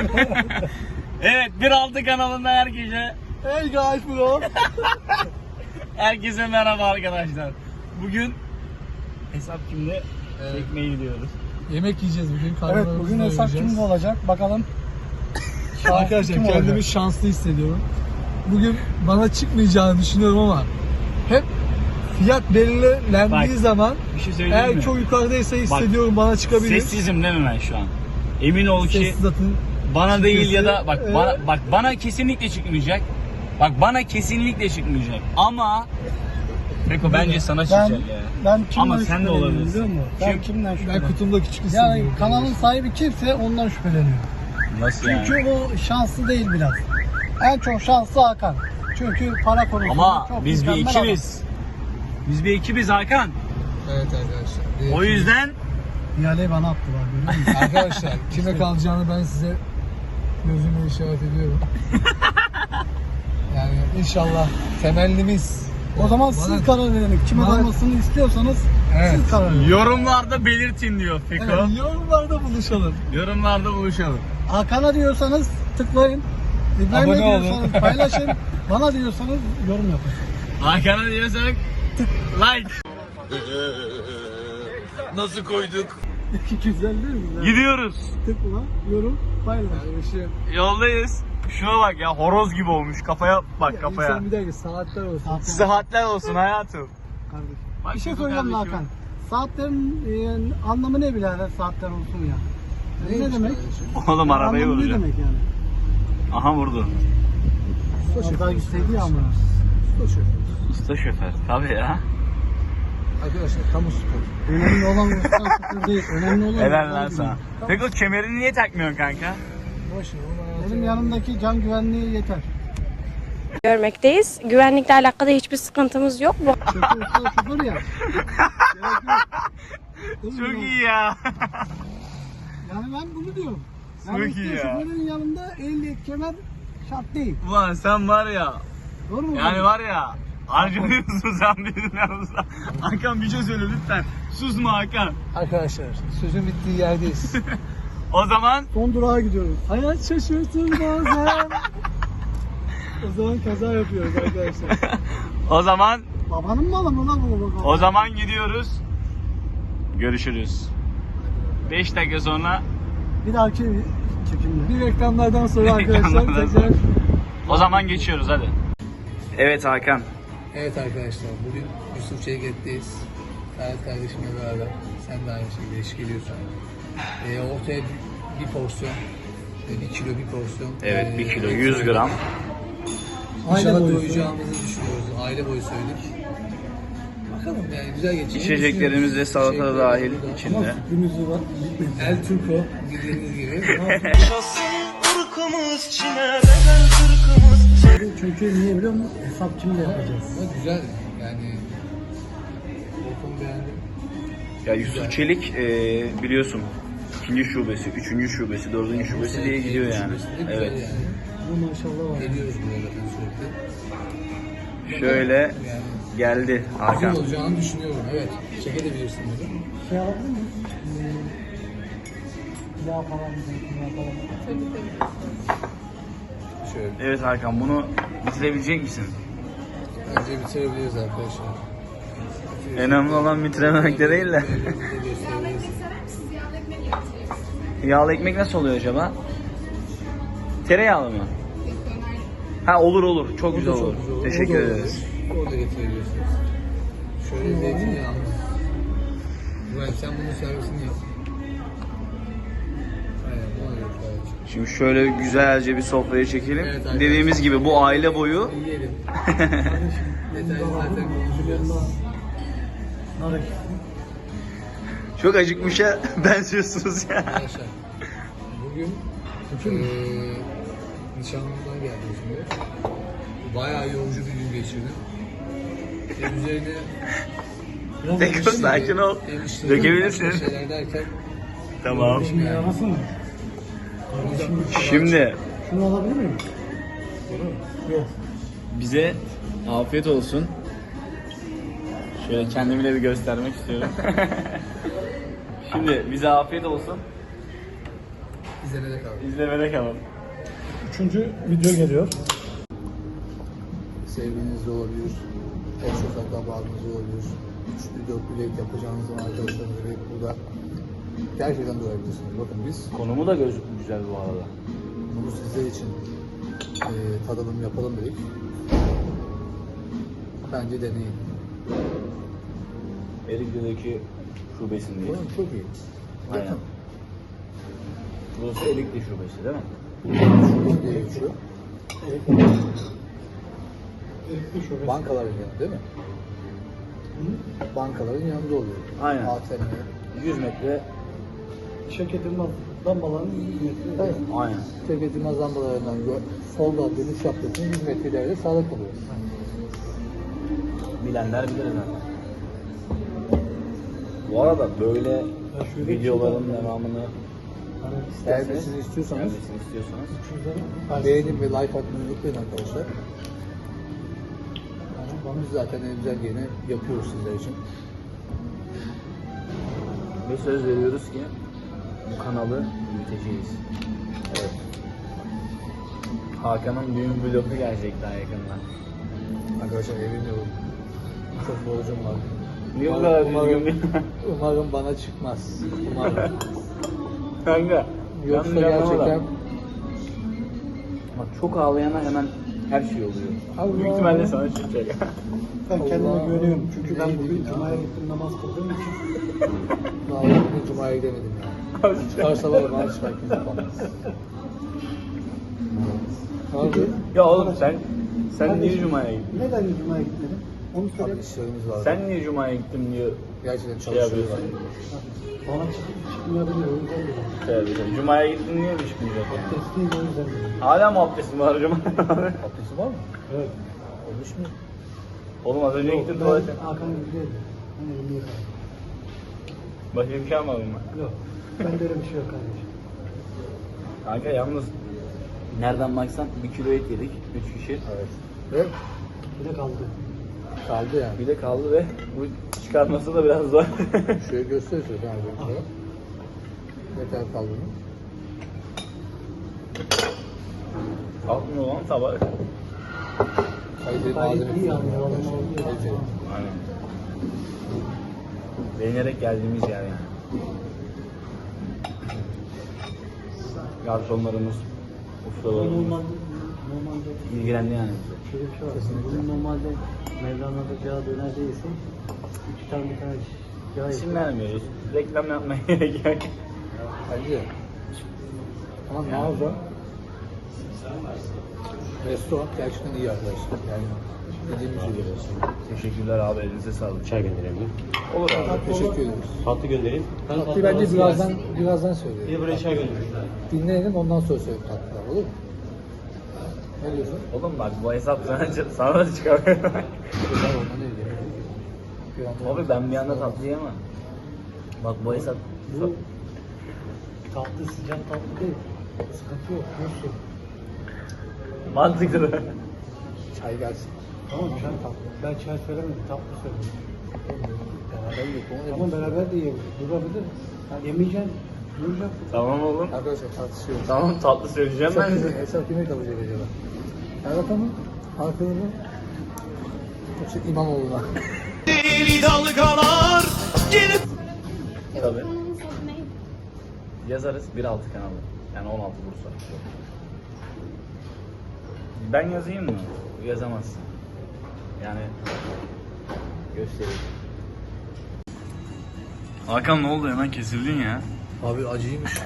evet 1.6 kanalında herkese Hey guys bro. herkese merhaba arkadaşlar. Bugün hesap kimde? Çekmeye gidiyoruz. Yemek yiyeceğiz bugün. Evet bugün hesap kimde olacak bakalım. Arkadaşlar Kim kendimi olacak? şanslı hissediyorum. Bugün bana çıkmayacağını düşünüyorum ama hep fiyat belirlendiği Bak, zaman Bir şey eğer mi? çok yukarıdaysa hissediyorum bana çıkabilir. Sessizim değil mi ben şu an? Emin ol ki Sessiz atın. Bana değil ya da bak bana bak bana kesinlikle çıkmayacak. Bak bana kesinlikle çıkmayacak. Ama Beko bence sana Ben, çıkacak ya. ben kimden Ama sen de şüpheleniyorum olabilirsin. biliyor musun? Ben Kim? kimden Ben şüpheleniyorum? kutumda küçük. Yani kanalın sahibi kimse ondan şüpheleniyor. Nasıl yani? Çünkü o şanslı değil biraz. En çok şanslı Hakan. Çünkü para konusunda Ama çok biz bir mükemmel adam. ekibiz. Biz bir ekibiz Hakan. Evet arkadaşlar. O yüzden İhaleyi bana attılar görüyor musun? Arkadaşlar kime kalacağını ben size gözümle işaret ediyorum. yani inşallah temennimiz. o zaman Bana- siz karar verin. Kime Bana- kalmasını istiyorsanız Evet. siz karar verin. yorumlarda belirtin diyor Feko. Evet, yorumlarda buluşalım. Yorumlarda buluşalım. Hakan'a diyorsanız tıklayın. İbrahim'e Abone olun. diyorsanız paylaşın. Bana diyorsanız yorum yapın. Hakan'a diyorsak like. Nasıl koyduk? Güzel değil mi? Gidiyoruz. Tıkla, yorum, Kardeşim. Yoldayız. Şuna bak ya horoz gibi olmuş. Kafaya bak kafaya. İnsan bir dakika saatler olsun. Sıhhatler olsun hayatım. kardeşim. Bak Bir şey söyleyeceğim kardeşim. Hakan. Saatlerin e, anlamı ne birader saatler olsun ya? Ne, Neymiş demek? kardeşim? Oğlum arabayı Anlamı ne vuracak. demek yani? Aha vurdu. Ya amına. Usta şoför. Usta şoför. Tabii ya. Arkadaşlar kamu spor. Önemli olan usta sıfır değil. Önemli olan Helal lan sana. Peki o kemerini niye takmıyorsun kanka? Boş ver, onu hayatım- Benim yanımdaki can güvenliği yeter. görmekteyiz. Güvenlikle alakalı hiçbir sıkıntımız yok. Bu Şoför usta şoför ya. Gerek yok. Değil mi Çok iyi ya. Yani ben bunu diyorum. Çok Yani iyi ya. şoförün yanında ehliyet kemer şart değil. Ulan sen var ya. Doğru mu? Yani var ya. Harcanıyorsun sen bizim yanımızda. Hakan bir şey söyle lütfen. Susma Hakan. Arkadaşlar sözün bittiği yerdeyiz. O zaman Son durağa gidiyoruz. Hayat şaşırtır bazen. o zaman kaza yapıyoruz arkadaşlar. o zaman Babanın malı mı lan bu baba? o zaman gidiyoruz. Görüşürüz. 5 dakika sonra Bir dahaki çekimde. bir reklamlardan sonra arkadaşlar Reklamlardan tekrar o zaman geçiyoruz hadi. Evet Hakan. Evet arkadaşlar bugün Yusuf Çeyket'teyiz. Ferhat kardeşimle beraber. Sen de aynı şekilde eşlik ediyorsun. Ee, ortaya bir, bir porsiyon. e, Bir kilo bir porsiyon. Evet Ee, 1 kilo et 100 söyledik. gram. İnşallah Aile boyu doyacağımızı düşünüyoruz. Aile boyu söyledik. Bakalım yani güzel geçecek. İçeceklerimiz de salata dahil içinde. Fikrimiz var. El Turco bildiğiniz gibi. Çünkü niye biliyor musun? Hesap kimde yapacağız? Ama güzel yani. Ortamı beğendim. Ya Yusuf Çelik e, biliyorsun ikinci şubesi, üçüncü şubesi, dördüncü şubesi diye gidiyor yani. Evet. Yani. Bu maşallah var. Geliyoruz buraya zaten sürekli. Şöyle Yani geldi güzel Hakan. olacağını düşünüyorum. Evet. Çekebilirsin bunu. Şey yapabilir miyiz? Hmm. Pilav falan, zeytinyağı falan. Şöyle. Evet Hakan bunu bitirebilecek misin? Bence bitirebiliriz arkadaşlar. Önemli olan bitirememek de değil de. Yağlı ekmek nasıl oluyor acaba? Tereyağlı mı? Ha olur olur. Çok güzel olur. Teşekkür ederiz. Orada getirebilirsiniz. Şöyle zeytinyağlı. Güven sen bunun servisini yap. Şimdi şöyle güzelce bir sofraya çekelim. Evet, arkadaşlar. Dediğimiz gibi bu aile boyu Yiyelim. Detaylı zaten konuşacağız. Çok acıkmışa benziyorsunuz ya. Arkadaşlar bugün eee nişanlımdan geldim şimdi. Bayağı yorucu bir gün geçirdim. Ve üzerine Peki sakin ol. Dökebilirsin. Şeyler derken Tamam. Şimdi yarası mı? Şimdi Şunu alabilir miyim? Yok. bize afiyet olsun. Şöyle kendimi de bir göstermek istiyorum. Şimdi bize afiyet olsun. İzlemede kalın. İzlemede kalın. Üçüncü video geliyor. Sevgiliniz de olabilir. En çok akrabanız da olabilir. Üçlü dörtlü date yapacağınız zaman arkadaşlarınızla birlikte burada gerçekten doyabilirsiniz. Bakın biz Konumu da göz güzel bu arada. bunu sizler için e, tadalım yapalım dedik. Bence deneyin. Erikli'deki şubesindeyiz. Oğlum çok iyi. Aynen. Yakın. Burası Erikli şubesi değil mi? Şubesi diye geçiyor. Elektrikli şubesi. Bankaların yanı değil mi? Bankaların yanında oluyor. Aynen. ATM. 100 metre. Şirketin lambalarının 100 metre. Evet. Aynen. Tefeci mazambalarından gö- solda dönüş yaptığınız 100 metre ileride sağda kalıyor. Bilenler bilir zaten. Bu arada böyle videoların şey var. devamını Gelmesini istiyorsanız gelmesini istiyorsanız beğenin ve like atmayı unutmayın arkadaşlar. Biz zaten elimizden geleni yapıyoruz sizler için. ve söz veriyoruz ki bu kanalı büyüteceğiz. Evet. Hakan'ın düğün vlogu gelecek daha yakında. Arkadaşlar evleniyorum. Çok borcum var. Niye bu kadar Umarım- düzgün. Umarım bana çıkmaz. Umarım. Kanka. Yoksa da. gerçekten Bak çok ağlayana hemen her şey oluyor. Allah. Büyük ihtimalle sana çıkacak. ben kendime güveniyorum. Çünkü ben bugün ya? Cuma'ya gittim namaz kıldığım için. bugün Cuma'ya gidemedim ya. Çıkarsa var ya bana çıkar kimse. Abi, ya oğlum sen sen niye Kardeşim, Cuma'ya gittin? Neden Cuma'ya gitmedin? Onu abi söyle. işlerimiz var. Sen niye Cuma'ya gittin diye gerçekten şey çalışıyoruz. yapıyorsun? Bana çıkıp çıkmayabilir o yüzden dedim. Yapıyorsun. Cuma'ya gittin niye mi çıkmayacak yani? Abdestliyim o yüzden dedim. Hala mı abdestin var Cuma? Abdesti var mı? Evet. Olmuş mu? oğlum az önce gittin Ben tuvalete. Hakan değildim. Hani elimi yıkadım. Başka bir şey almadın mı? Yok. Bende öyle bir şey yok kardeşim. Kanka yalnız nereden baksan bir kilo et yedik. Üç kişi. Evet. Ve Bir de kaldı. kaldı yani. Bir de kaldı ve bu çıkarması da biraz zor. Şöyle gösteriyoruz yani böyle. Ne kadar kaldığını. Kalkmıyor lan sabah. Kaliteli Gayet iyi yani, arkadaşlar. oluyor. Kaliteli. Aynen. Beğenerek geldiğimiz yer yani. Garsonlarımız, ustalarımız ilgilendi yani bize. şöyle bir şey var. Bunun normalde Mevlana'da cağı döner değilse iki tane bir tane yağ İsim vermiyoruz. Reklam yapmaya gerek yok. Bence. Ama mağaza restoran gerçekten iyi arkadaşlar. Yani dediğimiz gibi. Teşekkürler abi elinize sağlık. Çay gönderebilir. Olur abi. Teşekkür ederiz. Tatlı göndereyim. Tatlı bence birazdan birazdan Bir söyleyelim. de buraya çay gönderin. Dinleyelim ondan sonra söyleyelim tatlılar olur mu? Ne diyorsun? Oğlum bak bu hesap sana, sana da? Bir anda- abi ben bir anda tatlı yemem. Bak bu hesap Bu tatlı sıcak tatlı değil. Sıkıntı yok. Nasıl? mantıklı. Çay gelsin. Tamam çay tatlı. Ben çay söylemedim. Tatlı söyledim. Beraber Ama beraber de yiyebiliriz. Durabilir. Yemeyeceksin. Duracak. tamam oğlum. Arkadaşlar tartışıyoruz. Tamam tatlı söyleyeceğim Hesap ben size. hesap kime kalacak acaba? Ferhat'a mı? Hakan'a mı? Yoksa İmamoğlu'na? Tabii. Yazarız 1.6 kanalı. Yani 16 Bursa. Ben yazayım mı? Yazamazsın. Yani göstereyim. Hakan ne oldu hemen kesildin ya? Abi acıymış.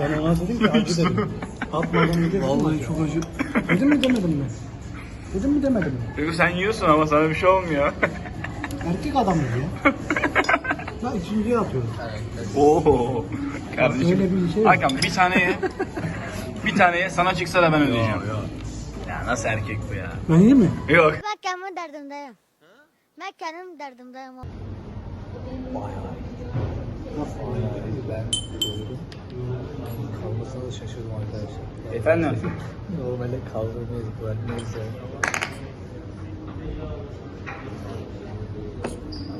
Ben ona dedim ki acı dedim. Atmadan önce Vallahi çok acı. Dedim mi demedim mi? Dedim mi demedim mi? Çünkü sen yiyorsun ama sana bir şey olmuyor. Erkek adamız ya. Ben ikinciye atıyorum. Oo. Kardeşim. Öyle bir şey yok. Hakan bir tane ye. bir tane ye sana çıksa da ben ödeyeceğim. Ya nasıl erkek bu ya? Ben yiyeyim mi? Yok. Ben kendim derdimdeyim. Ben kendim derdimdeyim. ben doydum. Kalmasına da şaşırdım arkadaşlar. Efendim? Normalde kaldırmayız ben neyse.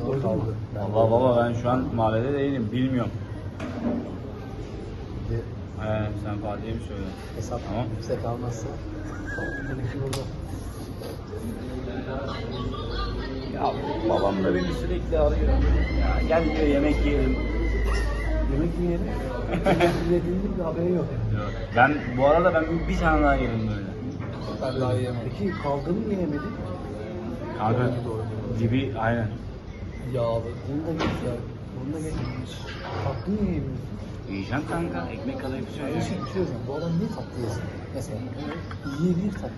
Ama kaldı. Valla baba ben şu an mahallede değilim bilmiyorum. He, sen Fatih'e mi söyle? Hesap Tamam. yüksek almazsa. Benimki burada. Ya babam da beni sürekli arıyor. Ya gel diyor yemek yiyelim. Yemek mi yiyelim? Yediğinde bir haberi yok. Ben bu arada ben bir, bir tane daha yedim böyle. Ben daha yiyemem. Peki kaldığını niye yemedin? Kanka dibi aynen. Yağlı. Onu da geç ya. Onu da geç. Tatlı niye yemiyorsun? Yiyeceğim kanka ekmek Bir söyleyeceğim. şey, söyleyeceğim. Bu adam niye tatlı yesin? Mesela. Yiyebilir tatlı.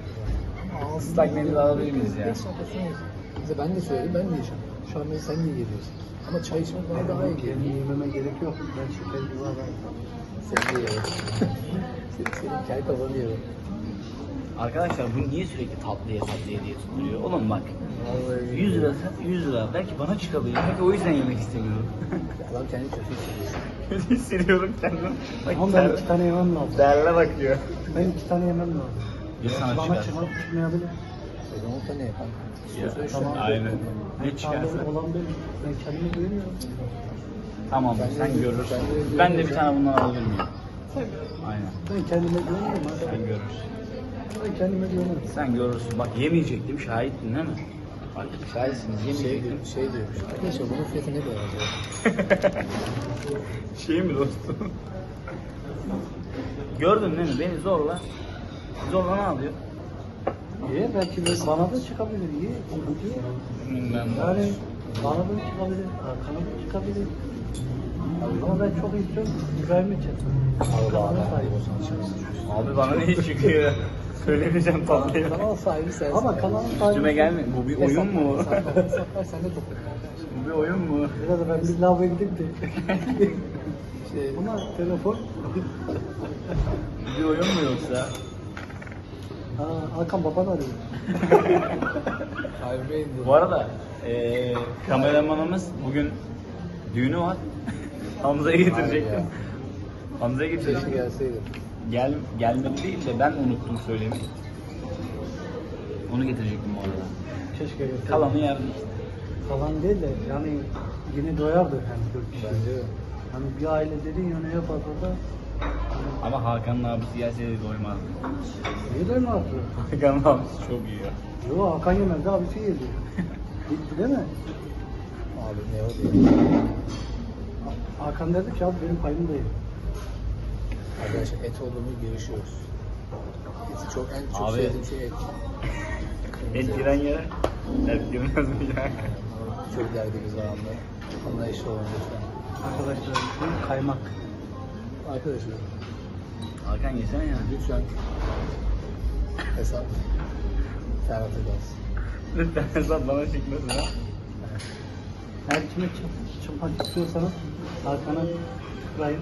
Ağzında Islak mendil alabilir miyiz ya? Mesela ben de söyledim, ben de yiyeceğim. Şu an beni sen de yiyebiliyorsun. Ama çay içmek bana daha iyi geliyor. Benim yememe gerek yok. Ben şeker gibi adamım. Seni de yerim. Senin, kel kafanı yerim. Arkadaşlar bu niye sürekli tatlıya tatlıya diye tutuluyor? Oğlum bak Vallahi 100 lira 100 lira belki bana çıkabilir. Belki o yüzden yemek istemiyorum. Adam kendi kötü hissediyor. Kötü hissediyorum kendim. Bak Ama ben iki tane yemem lazım. Değerle bak diyor. Ben iki tane yemem lazım. Bir sana Bana çıkar. çıkar çıkmayabilir. O zaman sen ne yapan? Ya, Söyle şu tamam. Aynen. Ne çıkarsa. Olan benim. Ben kendimi duymuyorum. Tamam sen görürsün. ben de- Ben de bir tane bundan alabilir miyim? Aynen. Ben kendime güveniyorum. Sen görürsün. Ben kendime güveniyorum. Sen görürsün. Bak yemeyecektim. Şahittin değil mi? Şahitsiniz Şey yemeyecektim. diyor, şey diyormuş. Arkadaşlar bunun fiyatı ne kadar acaba? Şey mi dostum? Gördün değil mi? Beni zorla. Zorla ne yapıyor? Ye belki de bana da çıkabilir. Ye. Sıkıntı yok. Bilmem Yani bana da çıkabilir. Arkana da çıkabilir. Ama ben çok istiyorum. İbrahim'e çektim. Allah Allah. Abi bana ne çıkıyor? Söylemeyeceğim tatlıyı. Kanal sahibi sensin. Ama kanalın sahibi. Üstüme gelme. Bu bir oyun mu? Hesaplar sen de topla. Bu bir oyun mu? Biraz da ben bir lavaboya gidip de. Şey, Buna telefon. Bu bir oyun mu yoksa? Ha, Hakan baban arıyor. Bu arada eee kameramanımız bugün düğünü var. Hamza'yı getirecektim. Hamza'yı Keşke getirecektim. gelseydim. Gel, gelmedi değil de ben unuttum söylemeyi. Onu getirecektim bu arada. Keşke gelseydim. Kalanı yerdik. Kalan değil de yani yine doyardı yani dört kişi. Bence. Hani bir aile dediğin yani en fazla da Ama Hakan'ın abisi gelseydi doymazdı. niye doymazdı? Hakan'ın abisi çok iyi ya. Yo Hakan yemezdi abisi yedi. Bitti değil mi? Abi ne o diye. Hakan dedi ki abi benim payım da yedi. Arkadaşlar et olduğunu görüşüyoruz. Eti çok en çok Abi. sevdiğim şey et. Et giren yere et girmez mi ya? Çok derdimiz var anda. Anlayışlı olun lütfen. Arkadaşlar bu kaymak. Arkadaşlar Hakan yesene ya. lütfen hesap Ferhat'a kalsın. Lütfen hesap bana çıkmasın ha. Her kime çap, çapak istiyorsanız Hakan'a İbrahim,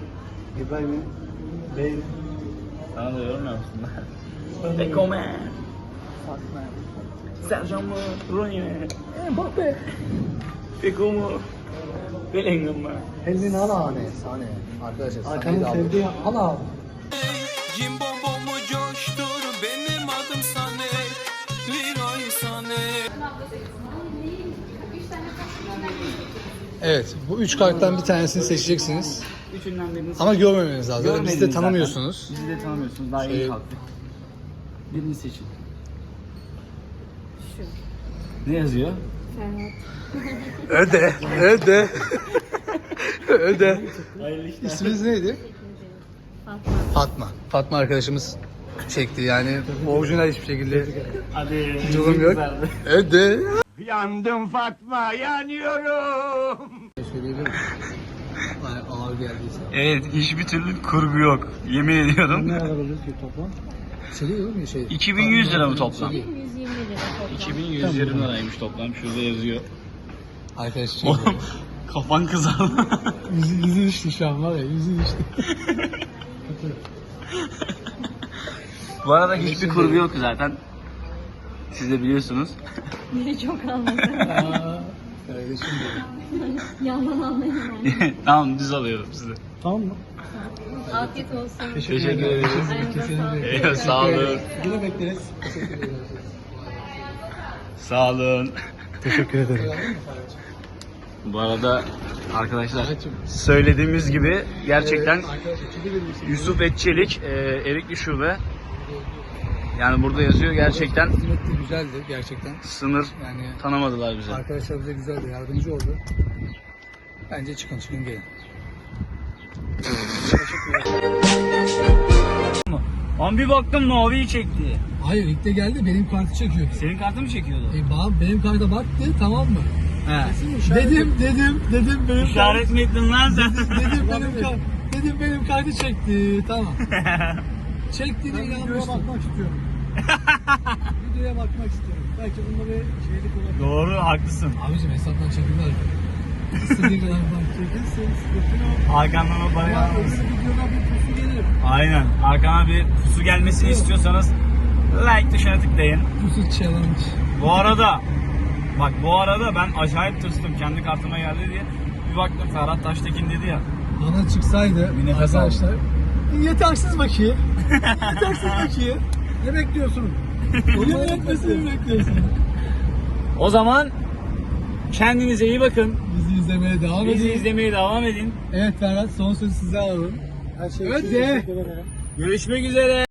İbrahim'in Bey'in Sana da yorum yapsınlar. Peko man. Fatma. Sercan mı? Rooney mi? Mbappe. Peko mu? Bellingham mı? Elini al abi. Sahne. Arkadaşlar Hakan'ın sahneyi de aldık. sevdiği al abi. Cimbom bombu coştur benim adım Sanek Leroy Sanek Evet, bu üç karttan bir tanesini seçeceksiniz. Birini Ama görmemeniz lazım. Zaten Bizi de Görmediniz tanımıyorsunuz. zaten. Bizi de tanımıyorsunuz. Daha Şey- iyi kalktık. Birini seçin. Ne yazıyor? Öde, öde. öde. Hayırlı işler. İsminiz neydi? Fatma. Fatma. Fatma arkadaşımız çekti yani orijinal hiçbir şekilde Hadi. durum yok. Öde. Yandım Fatma yanıyorum Söyleyebilirim. Geldiyse. Evet hiçbir türlü kurgu yok. Yemin ediyorum. Ne kadar olur ki toplam? Şey değil mi? Şey, 2100 lira mı toplam? Şey, 2120 liraymış toplam. Şurada yazıyor. arkadaş şey. Oğlum kafan kızardı. yüzü, yüzü düştü şu an var ya yüzü düştü. Bu arada hiçbir kurgu yok zaten. Siz de biliyorsunuz. Biri çok anladı. Benim. Yandan anlayamadım. tamam düz alıyorum sizi. Tamam mı? Afiyet olsun. Teşekkür ederiz. Ayağınıza sağlık. Eyvallah, Sağ olun. Yine bekleriz. Teşekkür ederiz. Sağ olun. Teşekkür ederim. Bu arada arkadaşlar söylediğimiz gibi gerçekten? Yusuf Etçelik, e, Erikli Şube. Yani burada yazıyor gerçekten Hizmet de güzeldi gerçekten. sınır Yani tanımadılar bize. arkadaşlar bize güzel de yardımcı oldu. Bence çıkın çıkın gelin. Ama bir baktım maviyi çekti. Hayır ilk de geldi benim kartı çekiyordu. Senin kartı mı çekiyordu? E, benim karta baktı tamam mı? He. Dedim dedim dedim benim İşaret mi ettin lan sen? Dedim benim kart, dedim benim kartı çekti tamam. Çektiğine inanmıştım. bakmak istiyorum. videoya bakmak istiyorum. Belki bunda bir şeylik olabilir. Doğru haklısın. Abicim hesaptan çekildiler. İstediğin kadar bak. Çekilsin, sıkıntı yok. Hakan'dan o Ama bayağı. öbür videoda bir pusu gelir. Aynen. Hakan'a bir pusu gelmesini istiyorsanız like tuşuna tıklayın. Pusu challenge. Bu arada bak bu arada ben acayip tırstım kendi kartıma geldi diye. Bir baktım Ferhat Taştekin dedi ya. Bana çıksaydı Bir nefes al. arkadaşlar. Yetersiz bakiye. Yetersiz bakiye. Ne bekliyorsun? Onun yönetmesini bekliyorsun. O zaman kendinize iyi bakın. Bizi izlemeye devam Bizi edin. izlemeye devam edin. Evet Ferhat son sözü size alalım. Her şey Evet, için teşekkür ederim. Görüşmek üzere.